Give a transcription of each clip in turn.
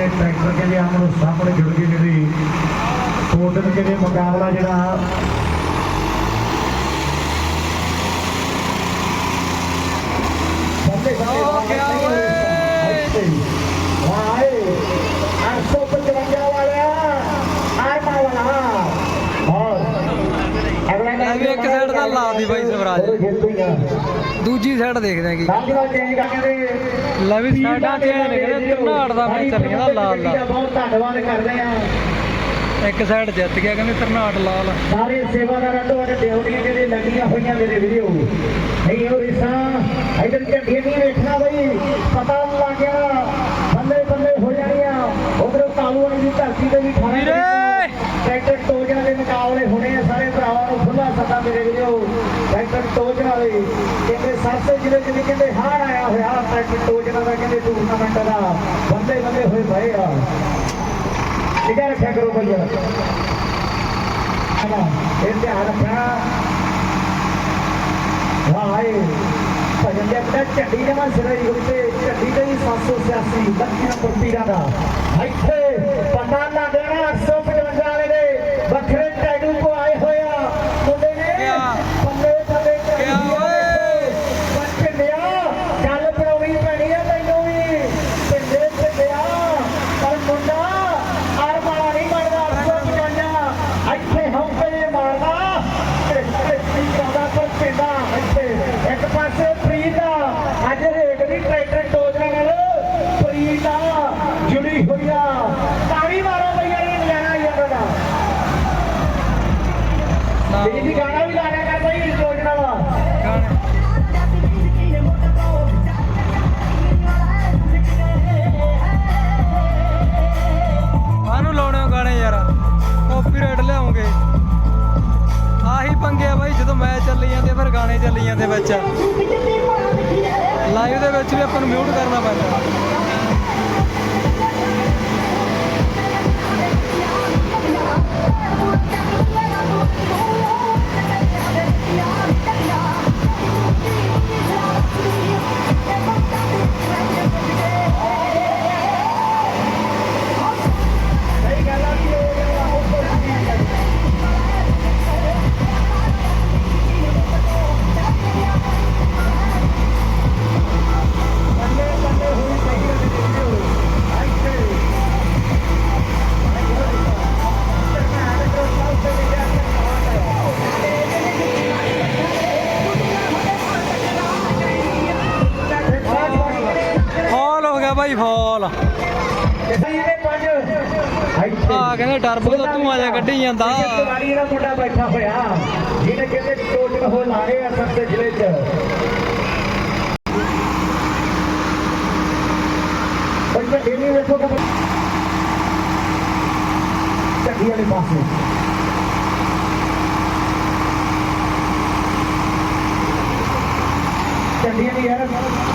ਕਹਿੰਦੇ ਟਰੈਕਟਰ ਕਹਿੰਦੇ ਆਮਣੋ ਸਾਹਮਣੇ ਜੁੜ ਗਏ ਜਿਹੜੇ ਟੋਟਲ ਕਹਿੰਦੇ ਮੁਕਾਬਲਾ ਜਿਹੜਾ ਹੋ ਗਿਆ ਓਏ। ਵਾਏ 855 ਵਾਲਿਆ ਆਰਮਾ ਵਾਲਾ ਔਰ ਅਗਲਾ ਇਹ ਵੀ ਇੱਕ side ਦਾ ਲਾ ਦੀ ਬਾਈ। ਦੂਜੀ ਸਾਈਡ ਦੇਖਦੇ ਆ ਕੀ ਲੈ ਵੀ ਸਾਡਾ ਚੇਂਜ ਨੇ ਕਹਿੰਦੇ ਤਰਨਾੜ ਦਾ ਮੈਚ ਚੱਲ ਗਿਆ ਲਾਲ ਦਾ ਬਹੁਤ ਧੰਨਵਾਦ ਕਰਦੇ ਆ ਇੱਕ ਸਾਈਡ ਜਿੱਤ ਗਿਆ ਕਹਿੰਦੇ ਤਰਨਾੜ ਲਾਲ ਸਾਰੇ ਸੇਵਾਦਾਰਾਂ ਤੋਂ ਅਤੇ ਡਿਊਟੀਆਂ ਜਿਹੜੇ ਲੱਗੀਆਂ ਹੋਈਆਂ ਮੇਰੇ ਵੀਡੀਓ ਨਹੀਂ ਉਹ ਰਿਸਾਂ ਇਧਰ ਝੰਡੀਆਂ ਨਹੀਂ ਵੇਖਣਾ ਬਈ ਪਤਾ ਲੱਗ ਗਿਆ। ਬੱਲੇ ਬੱਲੇ ਹੋ ਜਾਣੀਆਂ। ਉਧਰ ਕਾਲੂ ਵਾਲੀ ਦੀ ਧਰਤੀ ਤੇ ਵੀ ਖਾਣੇ! ਟਰੈਕਟਰ ਟੋਜਣਾ ਦੇ ਮੁਕਾਬਲੇ ਹੋਣੇ ਆ ਸਾਰੇ ਭਰਾਵਾਂ ਨੂੰ ਖੁੱਲਾ ਸੱਦਾ ਮੇਰੇ ਵੀਡੀਓ ਟਰੈਕਟਰ ਟੋਜਣਾ ਦੇ ਕਹਿੰਦੇ ਸਰਸੇ ਜ਼ਿਲ੍ਹੇ ਚ ਵੀ ਕਹਿੰਦੇ ਹਾੜ ਆਇਆ ਹੋਇਆ ਟਰੈਕਟਰ ਟੋਜਣਾ ਦਾ ਕਹਿੰਦੇ ਟੂਰਨਾਮੈਂਟ ਦਾ, ਬੰਦੇ ਬੰਦੇ ਹੋਏ ਭਏ ਆ। ਨਿਗਾਹ ਰੱਖਿਆ ਕਰੋ ਭਈਆ ਇਹ ਧਿਆਨ ਰੱਖਣਾ। ਹਾਏ ਭਜਨ ਦੇ ਆਪਣਾ ਝੰਡੀ ਜਮਾ ਸਿਰੇ ਹੀ ਉੱਤੇ ਝੰਡੀ ਤੇ ਵੀ 786 ਲੱਖੀ ਨੰਬਰ ਪੀਰਾਂ ਦਾ। ਇੱਥੇ ਵਿੱਚ ਵੀ ਆਪਾਂ ਗਿਆ ਬਾਈ ਫਾਲ। ਆ ਕਹਿੰਦੇ ਟਰਬੋ ਤੋਂ ਧੂਆਂ ਜਿਹਾ ਕੱਢੀ ਜਾਂਦਾ। ਵਾਲੀ ਦਾ ਮੁੰਡਾ ਬੈਠਾ ਹੋਇਆ ਜਿਹਨੇ ਕਹਿੰਦੇ ਕੋਚ ਹੋ ਲਾਗੇ ਆ ਸਭ ਜ਼ਿਲ੍ਹੇ ਚ। ਇਹ ਨਹੀਂ ਵੇਖੋ ਕਿ ਚੱਡੀ ਵਾਲੇ ਪਾਸੇ। ਝੰਡੀਆਂ ਦੀ ਯਾਰ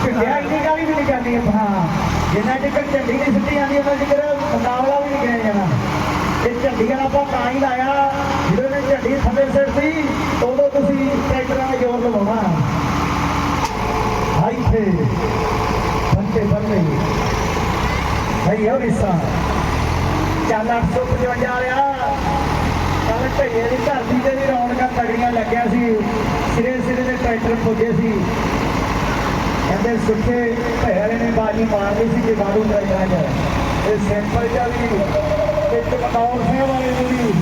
ਝੰਡੀਆਂ ਇੰਨੀ ਗਾਲੀ ਵੀ ਨਹੀਂ ਜਾਂਦੀ ਹਾਂ, ਜਿੰਨਾ ਚਿਰ ਝੰਡੀ ਨਹੀਂ ਸਿੱਟੀ ਜਾਂਦੀ, ਉਹਨਾਂ ਚਿਰ ਮੁਕਾਬਲਾ ਵੀ ਨਹੀਂ ਕਰਿਆ ਜਾਣਾ। ਇਹ ਝੰਡੀਆਂ ਆਪਾਂ ਤਾਂ ਹੀ ਲਾਇਆ ਜਦੋਂ ਨੇ ਝੰਡੀ ਥੱਲੇ ਸਿੱਟਦੀ ਉਦੋਂ ਤੁਸੀਂ ਟਰੈਕਟਰਾਂ ਦਾ ਜ਼ੋਰ ਲਵਾਉਣਾ। ਹਾਈ ਤੇ ਬੰਦੇ ਬੰਦੇ। ਹਈ ਹੋ ਰਿਸਾ ਚੱਲ 855 ਵਾਲਿਆ। ਕੱਲ ਢਈਏ ਦੀ ਧਰਤੀ ਤੇ ਵੀ ਰੌਣਕਾਂ ਤਗੜੀਆਂ ਲੱਗਿਆ ਸੀ। ਸਿਰੇ ਸਿਰੇ ਦੇ ਟਰੈਕਟਰ ਪੁੱਜੇ ਸੀ। ਕਹਿੰਦੇ ਸੁੱਕੇ ਭੈ ਨੇ ਬਾਜੀ ਮਾਰਨੀ ਸੀ ਕਿ ਬਾੜੂ ਟਰੈਕਟਰਾਂ 'ਚ ਇਹ ਸਿੰਪਲ ਜਿਹਾ ਵੀ ਇੱਕ ਬਤੌਰ ਸਿੰਘ ਵਾਲੇ ਨੂੰ ਵੀ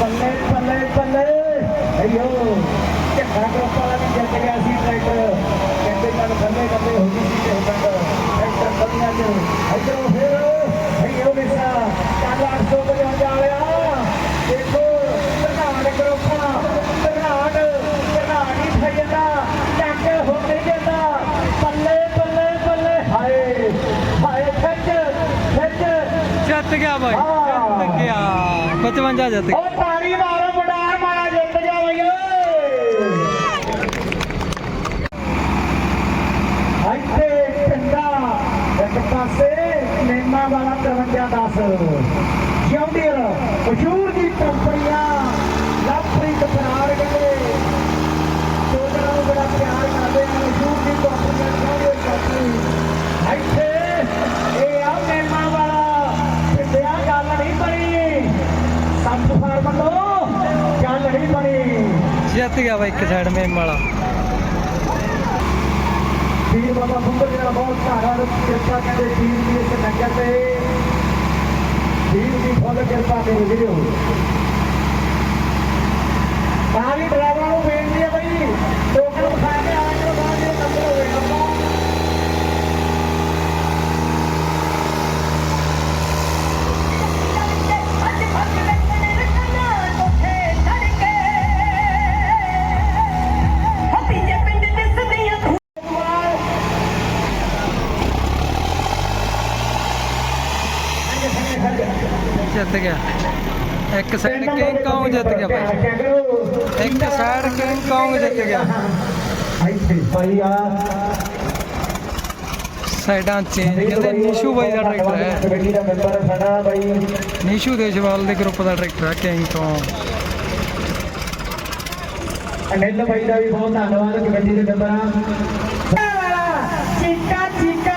ਪੱਲੇ ਪੱਲੇ ਪੱਲੇ। ਅਯੋ ਝੰਡਾ ਗਰੁੱਪ ਵਾਲਾ ਵੀ ਜਿੱਤ ਗਿਆ ਸੀ ਟਰੈਕਟਰ। ਕਹਿੰਦੇ ਕੱਲ ਥੱਲੇ ਕੱਲੇ ਹੋ ਗਈ ਸੀ ਤੇ ਪਿੰਡ ਟਰੈਕਟਰ ਵਧੀਆ ਚ। ਇਧਰੋਂ ਫਿਰ ਅਯੋ ਵਿਸਾ ਕੱਲ 855 ਵਾਲਿਆ ਦੇਖੋ ਧਨਾੜ ਗਰੁੱਪ ਧਨਾੜ ਧਨਾੜ ਹੀ ਖਾਈ ਜਾਂਦਾ ਟੱਕ ਹੋ ਨਹੀਂ ਜਾਂਦਾ ਪੱਲੇ ਪੱਲੇ ਪੱਲੇ ਹਾਏ ਹਾਏ ਖਿੱਚ ਖਿੱਚ ਜਿੱਤ ਗਿਆ ਬਾਈ। ਜਿੱਤ ਗਿਆ। 55 ਜਿੱਤ ਗਿਆ ਉਹ ਤਾੜੀ ਮਾਰੋ ਬਡਾਰ ਮਾਰਾ, ਜਿੱਤ ਜਾ ਬਈ। ਇੱਥੇ ਪਿੰਡਾ, ਇੱਕ ਪਾਸੇ ਨੇਮਾ ਵਾਲਾ 5310 ਜਿਉਂਦੀਰ ਮਸ਼ਹੂਰ ਦੀ ਕੰਪਨੀਆਂ ਲਵਪ੍ਰੀਤ ਬਨਾਰ ਕਹਿੰਦੇ ਸੋਚਣਾ ਨੂੰ ਬੜਾ ਪਿਆਰ ਕਰਦੇ ਨੇ ਮਸ਼ਹੂਰ ਦੀ ਕੰਪਨੀਆਂ ਜਿਉਂਦੀਰ ਕੰਪਨੀ ਇੱਥੇ ਇਹ ਆ ਨੇਮਾ ਵਾਲਾ ਜਿੱਤ ਗਿਆ ਬਾਈ ਇੱਕ ਸਾਈਡ ਮੇਮ ਵਾਲਾ। ਬਾਬਾ ਬੁੱਧਰ ਜੀ ਦਾ ਬਹੁਤ ਧੰਨਵਾਦ ਕਿਰਪਾ ਕਹਿੰਦੇ ਵੀਰ ਦੀ ਇਸ ਨਗਰ ਤੇ। ਵੀਰ ਦੀ ਫੁੱਲ ਕਿਰਪਾ ਤੇ ਵੀਰੋ ਤਾਂ ਗਿਆ। ਇੱਕ ਸਾਈਡ ਕਿੰਗ ਕੌਂਗ ਜਿੱਤ ਗਿਆ ਬਾਈ ਇੱਕ ਸਾਈਡ ਕਿੰਗ ਕੌਂਗ ਜਿੱਤ ਗਿਆ। ਇੱਥੇ ਭਾਈ ਆ। ਸਾਈਡਾਂ ਚੇਂਜ ਕਹਿੰਦੇ ਨੀਸ਼ੂ ਬਾਈ ਦਾ ਟਰੈਕਟਰ ਹੈ। ਕਮੇਟੀ ਦਾ ਮੈਂਬਰ ਹੈ ਸਾਡਾ ਬਾਈ ਨੀਸ਼ੂ ਦੇਸ਼ਵਾਲ ਦੇ ਗਰੁੱਪ ਦਾ ਟਰੈਕਟਰ ਹੈ ਕਿੰਗ ਕੌਂਗ ਅਨਿਲ ਬਾਈ ਦਾ ਵੀ ਬਹੁਤ ਧੰਨਵਾਦ ਕਮੇਟੀ ਦੇ ਮੈਂਬਰਾਂ ਚੀਕਾ ਚੀਕਾ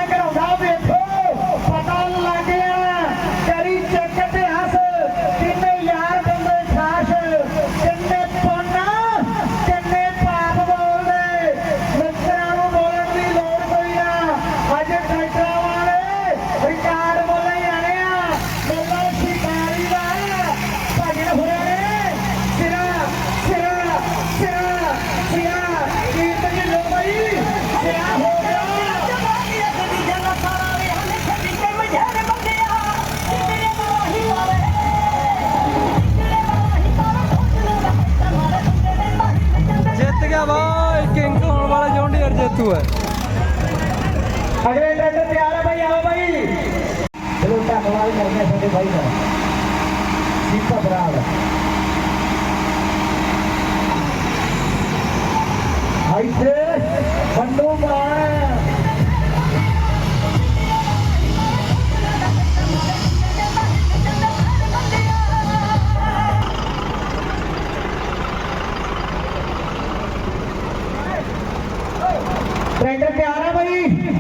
ਜੌਂਡੀਅਰ ਜੇਤੂ ਹੈ। ਅਗਲੇ ਟਰੈਕਟਰ ਤਿਆਰ ਹੈ ਭਾਈ ਆਓ ਭਾਈ ਚਲੋ ਧੰਨਵਾਦ ਕਰਦੇ ਹਾਂ ਸਾਡੇ ਭਾਈ ਟਰੈਕਟਰ ਤਿਆਰ ਹੈ ਭਾਈ